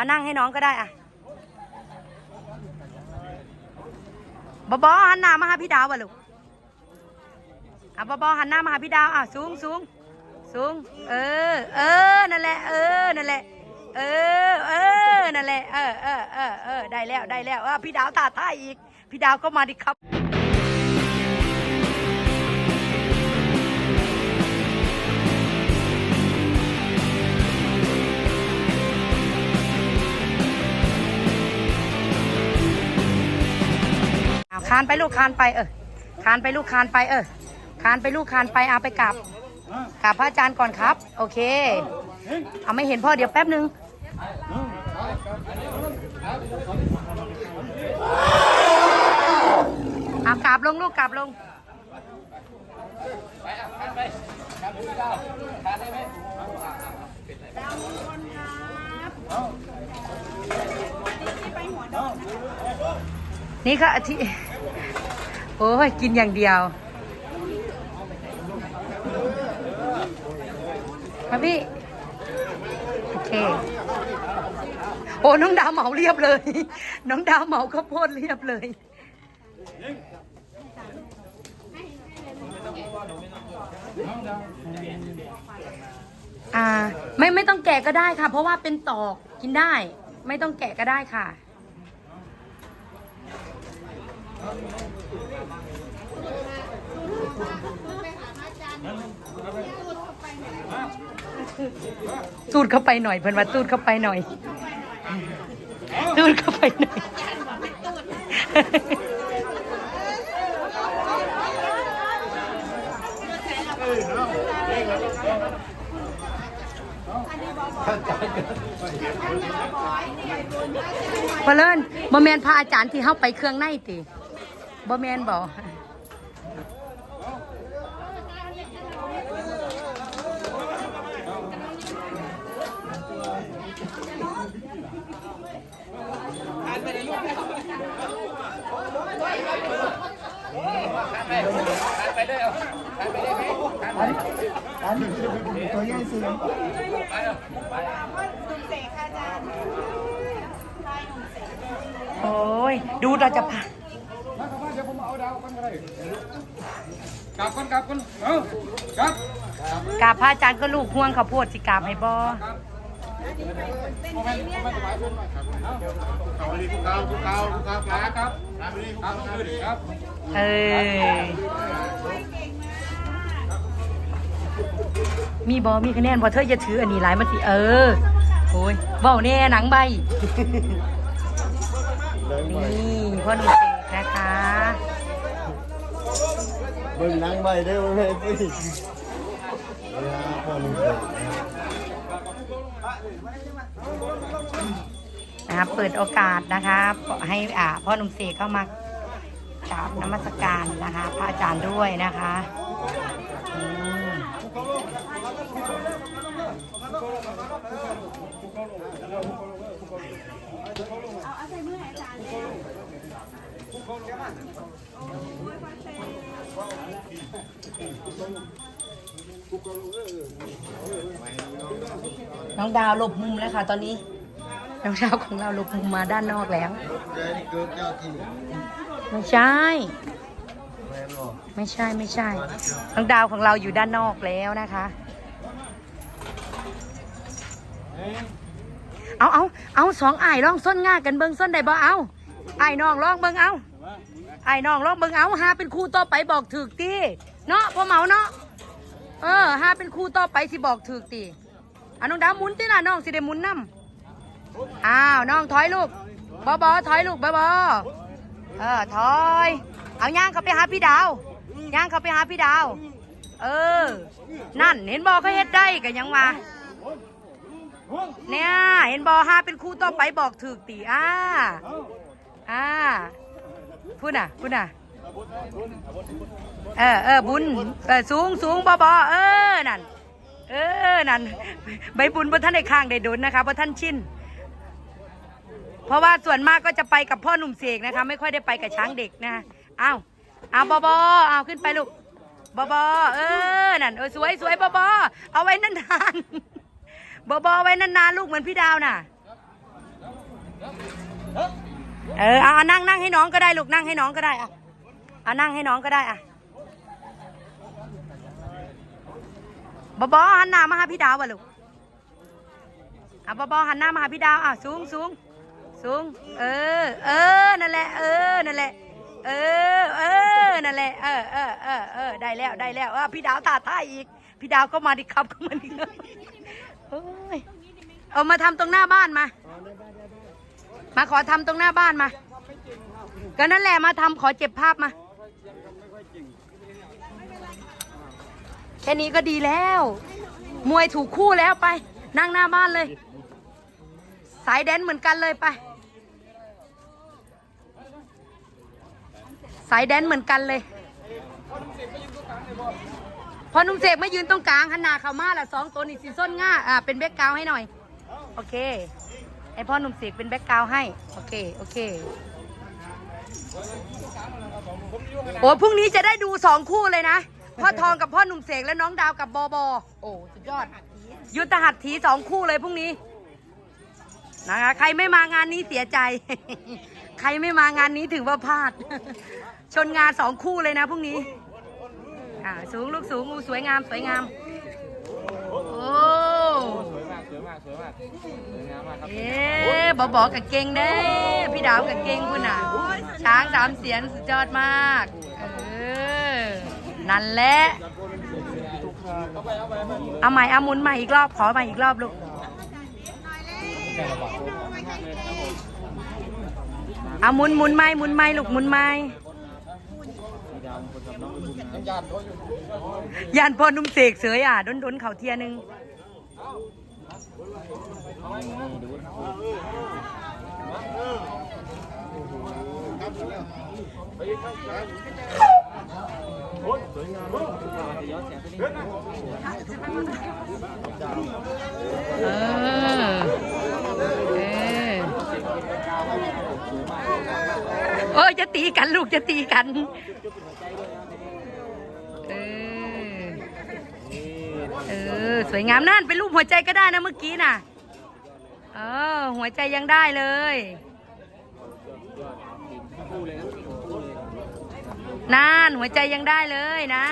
เอานั่งให้น้องก็ได้อะบอบอหันหน้ามาหาพี่ดาววะลูกอะบอบอหันหน้ามาหาพี่ดาวอะสูงสูงสูง เออ เออ นั่นแหละ เออ นั่นแหละ เออ เออ นั่นแหละ เออเออเออเออได้แล้ว ได้แล้วอะพี่ดาวตาท่ายอีก พี่ดาวก็มาดิครับ เอาคานไปลูกคานไปเออคานไปลูกคานไปเออคานไปลูกคานไปเอาไปกราบกราบพระอาจารย์ก่อนครับ โอเค เอาไม่เห็นพ่อเดี๋ยวแป๊บนึงเอากราบลงลูกกราบลงนี่ค่ะที่ โอ้ย กินอย่างเดียวมาพี่ โอเค โอ้ น้องดาวเหมาเรียบเลย น้องดาวเหมาข้าวโพดเรียบเลยอ่า ไม่ไม่ต้องแกะก็ได้ค่ะ เพราะว่าเป็นตอกกินได้ ไม่ต้องแกะก็ได้ค่ะ ตูดเข้าไปหน่อยเพิ่อนว่าตูดเข้าไปหน่อย ตูดเข้าไปหน่อยพอเลินบ่แมนพระอาจารย์ที่เข้าไปเครื่องในติบ่แมนบ่ โอ้ย ดูเราจะพามาเข้ามาเดี๋ยวผมเอาดาวกันก็ได้กลับกันกลับกันเอากลับกราบพระอาจารย์ก็ลูกห่วงข้าวโพดสิกราบให้บ่โมเมนต์โมเมนต์สบายขึ้นครับ เอาเอาดีทุกข่าวทุกข่าวทุกข่าวครับครับครับขึ้นครับเออมีบอมีคะแนนบอเธออย่าถืออันนี้หลายมันสิเออโอ้ยเบ้าแน่หนังใบ นี่พ่อหนุ่มเสกนะคะเบิ่งหนังใบได้บ่แม่นสิเวลาพ่อหนุ่มเด็กนะครับนะครับเปิดโอกาสนะคะให้อ่าพ่อหนุ่มเสกเข้ามา กราบนมัสการนะคะ พระอาจารย์ด้วยนะคะอืมน้องดาวหลบมุมแล้วค่ะ ตอนนี้ น้องดาวของเราหลบมุมมาด้านนอกแล้ว เกิดเกิดเจ้าที่ ไม่ใช่ ไม่ใช่ไม่ใช่น้องดาวของเราอยู่ด้านนอกแล้วนะคะ เอาเอาเอาสองไอ้ร้องส้นง่ากันเบิ้งส้นได้บ่เอาไอ้น้องร้องเบิ้งเอาไอ้น้องร้องเบิ้งเอาหาเป็นครูต่อไปบอกถึกตีเนาะพ่อเหมาเนาะเออหาเป็นครูต่อไปสิบอกถึกตีอะน้องดาวหมุนติล่ะน้องสิได้หมุนนํอ้าวน้องถอยลูกบอบอถอยลูกบอบอ เออถอย เอาย่างเขาไปหาพี่ดาวย่างเขาไปหาพี่ดาว เออ นั่นเห็นบอเขาเฮ็ดได้กันยังมาเนี่ยเห็นบอฮาเป็นครูต่อไปบอกถึกตีอ่าอ่าพูดน่ะพูดน่ะเออเออบุญเออสูงสูงบอบอเออนั่นเออนั่นใบบุญบนท่านในข้างได้ดนนะคะเพราะท่านชิน เพราะว่าส่วนมากก็จะไปกับพ่อหนุ่มเสกนะคะ ไม่ค่อยได้ไปกับช้างเด็กนะคะอ้าวอ้าวบอบออ้าวขึ้นไปลูกบอบอเออนั่นเออสวยสวยบอบอเอาไว้นานๆบอบอไว้นานๆลูกเหมือนพี่ดาวน่ะเออเอาเอานั่งนั่งให้น้องก็ได้ลูกนั่งให้น้องก็ได้อะเอานั่งให้น้องก็ได้อะบอบอหันหน้ามาหาพี่ดาววะลูกอะบอบอหันหน้ามาหาพี่ดาวอะสูงสูง สูง เออ เออ นั่นแหละ เออ นั่นแหละ เออ เออ นั่นแหละ เออเออเออเออได้แล้ว ได้แล้วอะพี่ดาวตาท่าอีก พี่ดาวก็มาดิครับก็มาดิโอ้ย เอามาทำตรงหน้าบ้านมา มาขอทำตรงหน้าบ้านมา ก็นั่นแหละมาทำขอเจ็บภาพมา แค่นี้ก็ดีแล้ว มวยถูกคู่แล้วไป นั่งหน้าบ้านเลย สายแดนเหมือนกันเลยไป สายแดนเหมือนกันเลยพอหนุ่มเสกไม่ยืนตรงกลางหันหน้าเขามาละสองตัวนี่สีส้นง่าอ่าเป็นแบ็กกราวให้หน่อย โอเคให้พ่อหนุ่มเสกเป็นแบ็กกราวให้ โอเค โอเค โอ้พรุ่งนี้จะได้ดูสองคู่เลยนะ พ่อทองกับพ่อหนุ่มเสกและน้องดาวกับบอบอโอ้สุดยอด ยุทธหัตถีสองคู่เลยพรุ่งนี้นะคะใครไม่มางานนี้เสียใจ ใครไม่มางานนี้ถือว่าพลาด ชนงานสองคู่เลยนะพรุ่งนี้ อ่าสูงลูกสูงอูสวยงามสวยงาม โอ้สวยมากสวยมากสวยมากสวยงามมากครับเอ๊ะบอบอกกับเก่งเด้พี่ดาวกับเก่งคุณน่ะ ช้างสามเสียนสุดยอดมาก เออ นั่นแหละ เอาใหม่เอาหมุนใหม่อีกรอบขอใหม่อีกรอบลูก เอาหมุนหมุนไม้หมุนไม้ลูกหมุนไม้ยานพอนุ่มเสกเสยอะดนดนเขาเทียหนึงเออ เออโอ้ยจะ ตีกันลูกจะตีกัน เออ เออ สวยงามนั่นเป็นรูปหัวใจก็ได้นะเมื่อกี้น่ะ เออ หัวใจยังได้เลยนั่นหัวใจยังได้เลยนะ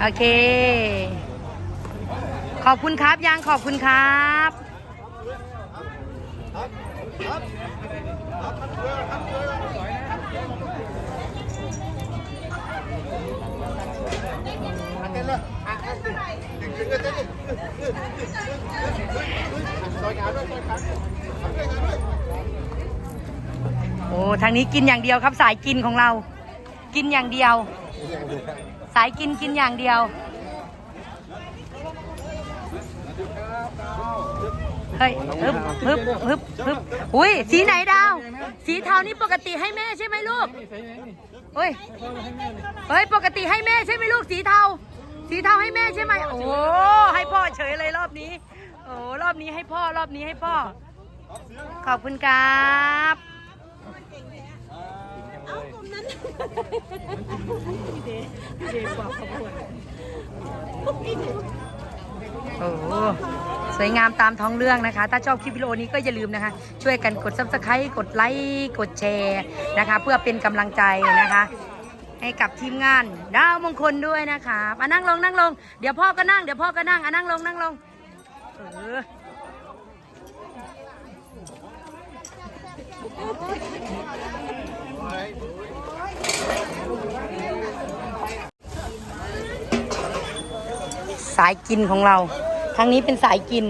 โอเค ขอบคุณครับยังขอบคุณครับโอ้ทางนี้กินอย่างเดียวครับสายกินของเรา กินอย่างเดียว สายกินกินอย่างเดียว ฮ้ยฮึบฮึบฮึบฮึบอุ้ยสีไหนดาว สีเทานี่ปกติให้แม่ใช่ไหมลูกเฮ้ยเฮ้ยปกติให้แม่ใช่ไหมลูกสีเทา สีเทาให้แม่ใช่ไหมโอ้ให้พ่อเฉยเลยรอบนี้โอ้รอบนี้ให้พ่อรอบนี้ให้พ่อ ขอบคุณครับโอ้ โหสวยงามตามท้องเรื่องนะคะ ถ้าชอบคลิปวิดีโอนี้ก็อย่าลืมนะคะ ช่วยกันกด subscribe กดไลค์กดแชร์นะคะ เพื่อเป็นกำลังใจนะคะ ให้กับทีมงานดาวมงคลด้วยนะคะมานั่งลงนั่งลงเดี๋ยวพ่อก็นั่งเดี๋ยวพ่อก็นั่งอะนั่งลงนั่งลงเออสายกินของเรา ทางนี้เป็นสายกิน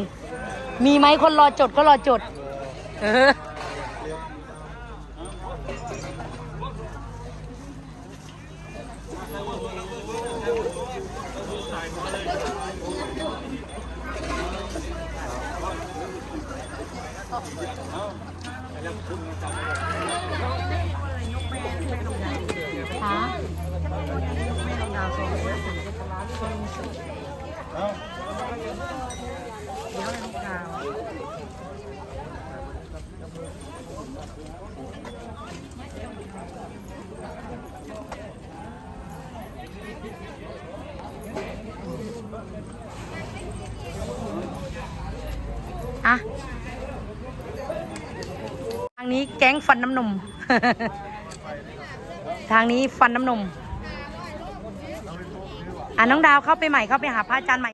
มีไหมคนรอจดก็รอจด เออเอะ ทางนี้แก๊ง ฟันน้ำนม ทางนี้ฟันน้ำนม อะน้องดาวเข้าไปใหม่เข้าไปหาพระอาจารย์ใหม่